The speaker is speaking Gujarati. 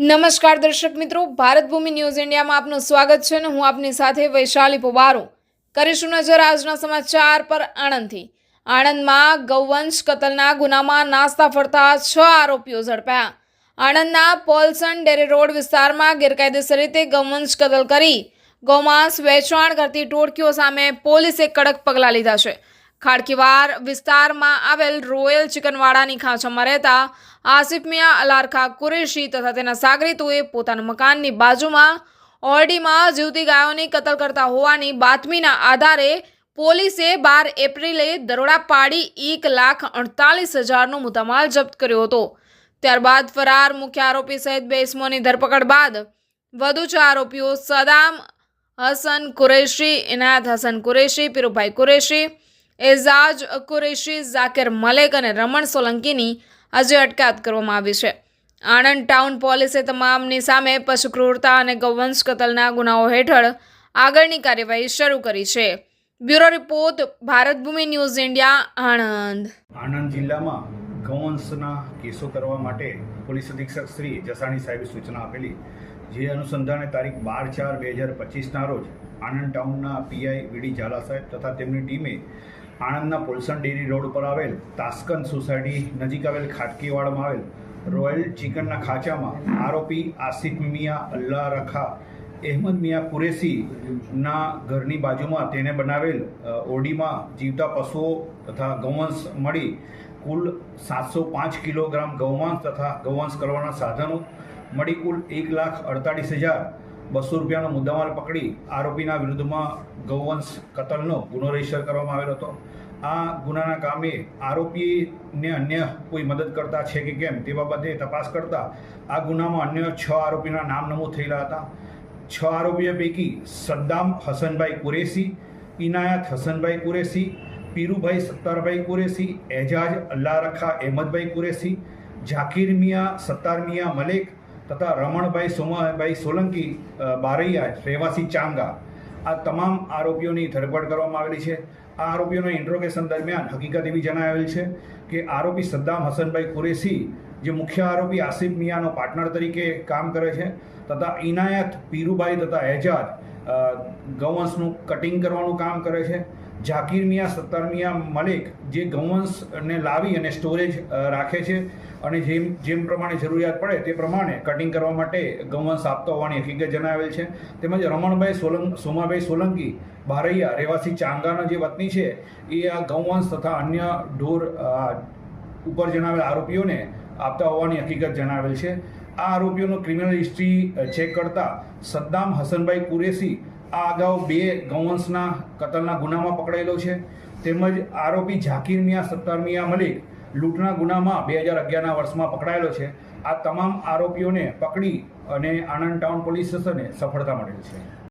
નમસ્કાર દર્શક મિત્રો ભારત ભૂમિ ન્યૂઝ ઇન્ડિયામાં આપનું સ્વાગત છે અને હું આપની સાથે વૈશાલી પોબારો. કરીશું નજર આજના સમાચાર પર આણંદથી. આણંદમાં ગૌવંશ કતલના ગુનામાં નાસ્તા ફરતા છ આરોપીઓ ઝડપાયા. આણંદના પોલસન ડેરી રોડ વિસ્તારમાં ગેરકાયદેસર રીતે ગૌવંશ કતલ કરી ગૌમાંસ વેચાણ કરતી ટોળકીઓ સામે પોલીસે કડક પગલાં લીધા છે. ખાડકીવાર વિસ્તારમાં આવેલ રોયલ ચિકનવાડાની ખાંચામાં રહેતા આસિફ મિયા અલારખા કુરેશી તથા તેના સાગરીતોએ પોતાના મકાનની બાજુમાં ઓરડીમાં જીવતી ગાયોની કતલ કરતા હોવાની બાતમીના આધારે પોલીસે બાર એપ્રિલે દરોડા પાડી એક લાખ અડતાલીસ હજારનો મુદ્દામાલ જપ્ત કર્યો હતો. ત્યારબાદ ફરાર મુખ્ય આરોપી સહિત બે ઇસમોની ધરપકડ બાદ વધુ ચાર આરોપીઓ સદામ, હસન કુરેશી, ઇનાયત હસન કુરેશી, પીરુભાઈ કુરેશી એઝાજ કુરેશી, ઝાકિર મલેક અને રમણ સોલંકીની આજે અટકાયત કરવામાં આવી છે. આણંદ ટાઉન પોલીસે તમામની સામે પશુ ક્રૂરતા અને ગૌવંશ કતલના ગુનાઓ હેઠળ આગળની કાર્યવાહી શરૂ કરી છે. Bureau report Bharat Bhoomi news India, Anand. Anand જિલ્લામાં ગૌવંશના કેસો કરવા માટે પોલીસ અધિક્ષક શ્રી જસાણી સાહેબે સૂચના આપેલી, જે અનુસંધાને તારીખ બાર ચાર બે હજાર પચીસના રોજ આણંદ ટાઉનના પીઆઈ વીડી ઝાલા સાહેબ તથા તેમની ટીમે આણંદના પોલસન ડેરી રોડ ઉપર આવેલ તાસ્કન સોસાયટી નજીક આવેલ ખાટકીવાડમાં આવેલ રોયલ ચિકનના ખાંચામાં આરોપી આસિફ મિયા, અલ્લા રખા, અહેમદ મિયા કુરેશીના ઘરની બાજુમાં તેને બનાવેલ ઓડીમાં જીવતા પશુઓ તથા ગૌવંશ મળી કુલ સાતસો પાંચ કિલોગ્રામ ગૌમાંસ તથા ગૌવંશ કરવાના સાધનો મળી કુલ એક લાખ અડતાલીસ હજાર બસો રૂપિયાનો મુદ્દામાલ પકડી આરોપીના વિરુદ્ધમાં ગૌવંશ કતલનો ગુનો રજિસ્ટર કરવામાં આવેલો હતો. આ ગુનાના કામે આરોપીને અન્ય કોઈ મદદ કરતા છે કે કેમ તે બાબતે તપાસ કરતા આ ગુનામાં અન્ય છ આરોપીના નામ નમૂદ થયેલા હતા. છ આરોપીઓ પૈકી સદ્દામ હસનભાઈ કુરેશી, ઇનાયત હસનભાઈ કુરેશી, પીરુભાઈ સત્તારભાઈ કુરેશી, એજાજ અલ્લાહ રખા અહેમદભાઈ કુરેશી, ઝાકીર મિયા સત્તાર મિયા મલેક તથા રમણભાઈ સોમાભાઈ સોલંકી બારૈયા રહેવાસી ચાંગા. આ તમામ આરોપીઓની ધરપકડ કરવામાં આવેલી છે. આ આરોપીઓના ઇન્ટ્રોગેશન દરમિયાન હકીકત એવી જણાવેલ છે કે આરોપી સદ્દામ હસનભાઈ કુરેશી જે મુખ્ય આરોપી આસિફ મિયાનો પાર્ટનર તરીકે કામ કરે છે, તથા ઇનાયત પીરુભાઈ તથા એજાજ ગૌવંશનું કટિંગ કરવાનું કામ કરે છે. ઝાકીર મિયા, સત્તાર મિયા મલિક જે ગૌવંશને લાવી અને સ્ટોરેજ રાખે છે અને જેમ જેમ પ્રમાણે જરૂરિયાત પડે તે પ્રમાણે કટિંગ કરવા માટે ગૌવંશ આપતો હોવાની હકીકત જણાવેલ છે. તેમજ રમણભાઈ સોલંક સોમાભાઈ સોલંકી, બારૈયા રહેવાસી ચાંગાના જે વતની છે, એ આ ગૌવંશ તથા અન્ય ઢોર ઉપર જણાવેલ આરોપીઓને આપતા હોવાની હકીકત જણાવેલ છે. આ આરોપીઓનો ક્રિમિનલ હિસ્ટ્રી ચેક કરતા સદ્દામ હસનભાઈ કુરેશી આ અગાઉ બે ગૌવંશના કતલના ગુનામાં પકડાયેલો છે. તેમજ આરોપી ઝાકીર મિયા, સત્તાર મિયા મલિક લૂંટના ગુનામાં બે હજાર અગિયારના વર્ષમાં પકડાયેલો છે. આ તમામ આરોપીઓને પકડી અને આણંદ ટાઉન પોલીસ સ્ટેશને સફળતા મળેલ છે.